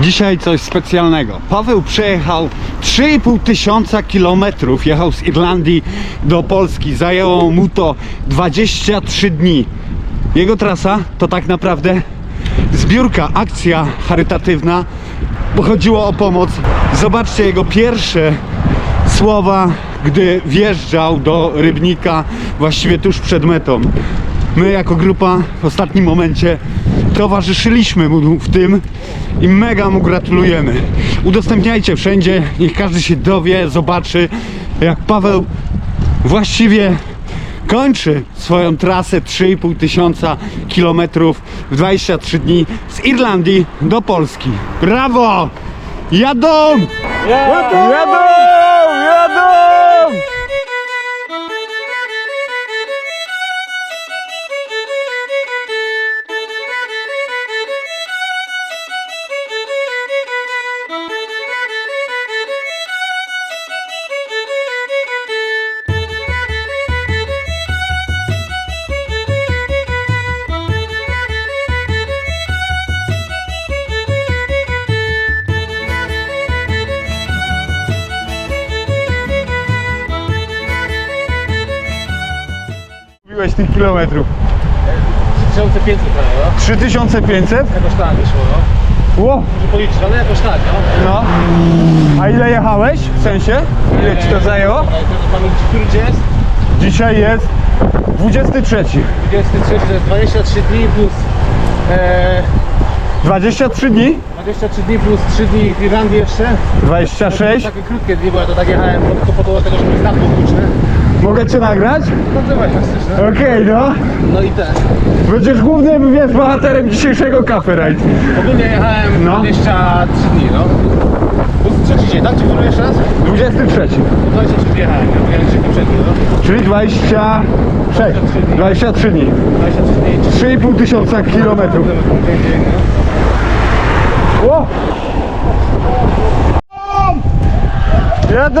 Dzisiaj coś specjalnego. Paweł przejechał 3,5 tysiąca kilometrów. Jechał z Irlandii do Polski. Zajęło mu to 23 dni. Jego trasa to tak naprawdę zbiórka, akcja charytatywna, bo chodziło o pomoc. Zobaczcie jego pierwsze słowa, gdy wjeżdżał do Rybnika, właściwie tuż przed metą. My jako grupa w ostatnim momencie towarzyszyliśmy mu w tym i mega mu gratulujemy. Udostępniajcie wszędzie, niech każdy się dowie, zobaczy, jak Paweł właściwie kończy swoją trasę 3,5 tysiąca kilometrów w 23 dni z Irlandii do Polski. Brawo! Jadą! Jadą! Jadą! Mówiłeś tych kilometrów. 3500 prawie, no. 3500? Jakoś tak wyszło, no. Ło! Muszę policzyć, ale jakoś tak, no. No. A ile jechałeś? W sensie? Ile ci to zajęło? To który dzień jest? Dzisiaj jest 23. 23 to jest 23 dni plus... E, 23 dni? 23 dni plus 3 dni w Irlandii jeszcze. 26. Takie krótkie dni, bo ja to tak jechałem tylko po to tego, żeby statku włóczny. Mogę cię nagrać? No no. Okej, no. No i ten. Będziesz głównym, wiesz, bohaterem dzisiejszego Cafe Ride. Ogólnie jechałem No. 23 dni, no. Plus trzeci dzień, tak? Czy który jeszcze raz? 23. 23 dni jechałem, ja mówiłem, że przed nim, no. Czyli 26. 23 dni. 23 dni. 3,5 tysiąca kilometrów. Ło! Jadą!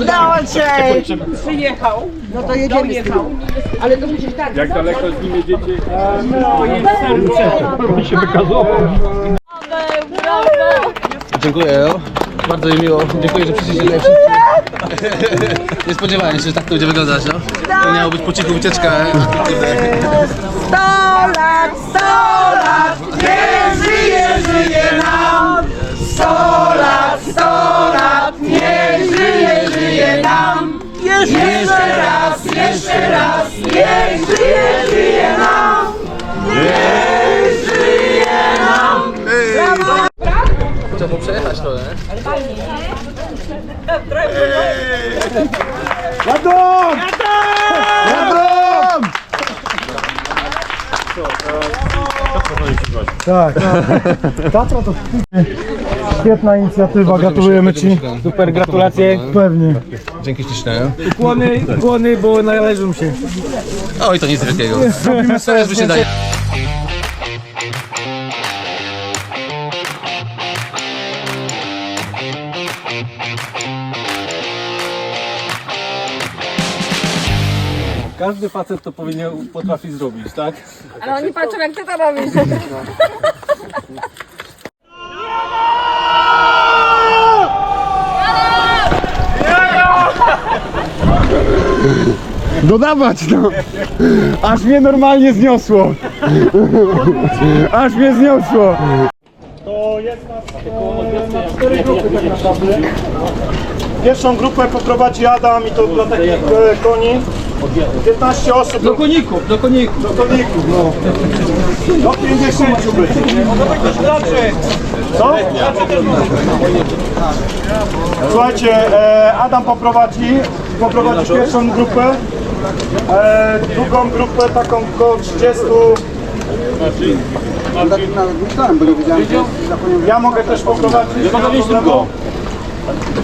Udało się! Przyjechał. No to jedziemy. Dojechał. Ale to przecież tak. Jak daleko z nim jedziecie? No, Dziękuję. Bardzo mi miło. Dziękuję, że przyszliście. Nie spodziewałem się, że tak to będzie wyglądać, no. To miało być po cichu wycieczka. Sto lat, sto lat, nie żyje, żyje nam. Jeszcze raz, jeszcze raz, niech żyje, żyje nam. Niech żyje nam. Trzeba było przejechać to, nie? Jadą! Jadą! Tak, tak. Tatra to świetna inicjatywa, gratulujemy Ci. Super, gratulacje. Pewnie. Dzięki śliczne. Kłony, kłony, bo należą się. Oj, to nic wielkiego. Robimy sobie Też by się daje. Każdy facet to powinien potrafi zrobić, tak? Ale oni patrzą jak ty to robisz. Dodawać no! Aż mnie normalnie zniosło! Aż mnie zniosło! To jest nas e, na cztery grupy tak naprawdę. Pierwszą grupę poprowadzi Adam i to dla takich e, koni. 15 osób. Do koników, do koników. Do koników, no. Do 50 będzie. Co? Słuchajcie, e, Adam poprowadzi, poprowadzi pierwszą grupę. E, drugą grupę taką około 30 Ja mogę też poprowadzić. Mogę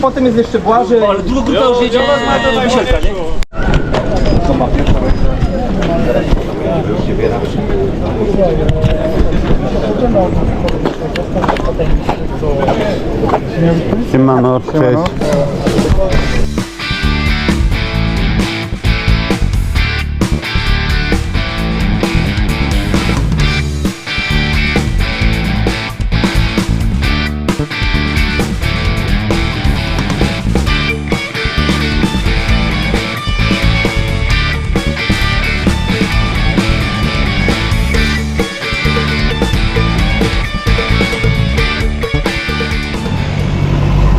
Potem jest jeszcze Błażej. Ale druga grupa już jedzie Wisielka, nie? Siemano, cześć.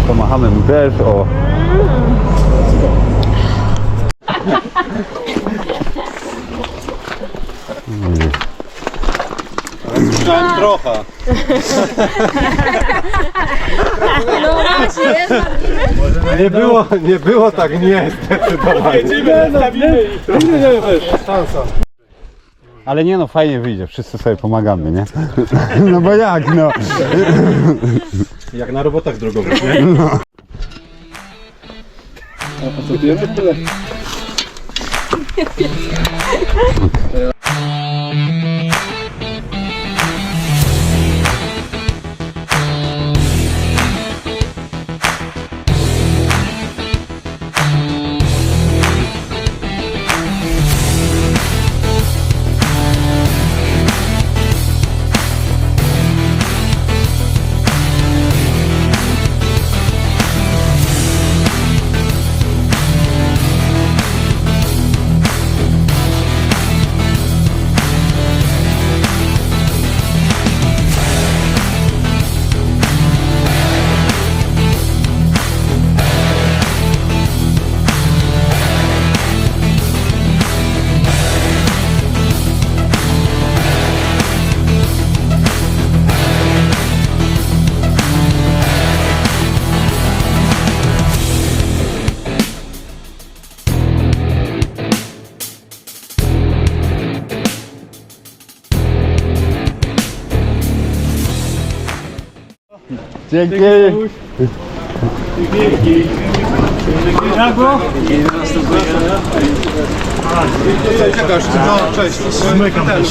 Pomachamy mu też, o. Trochę. No właśnie, Nie było, nie było tak nie, zdecydowanie. Ale nie no, fajnie wyjdzie, wszyscy sobie pomagamy, nie? No bo jak no? Jak na robotach drogowych, nie? Dzięki. Czekasz, no cześć. Zmykam też.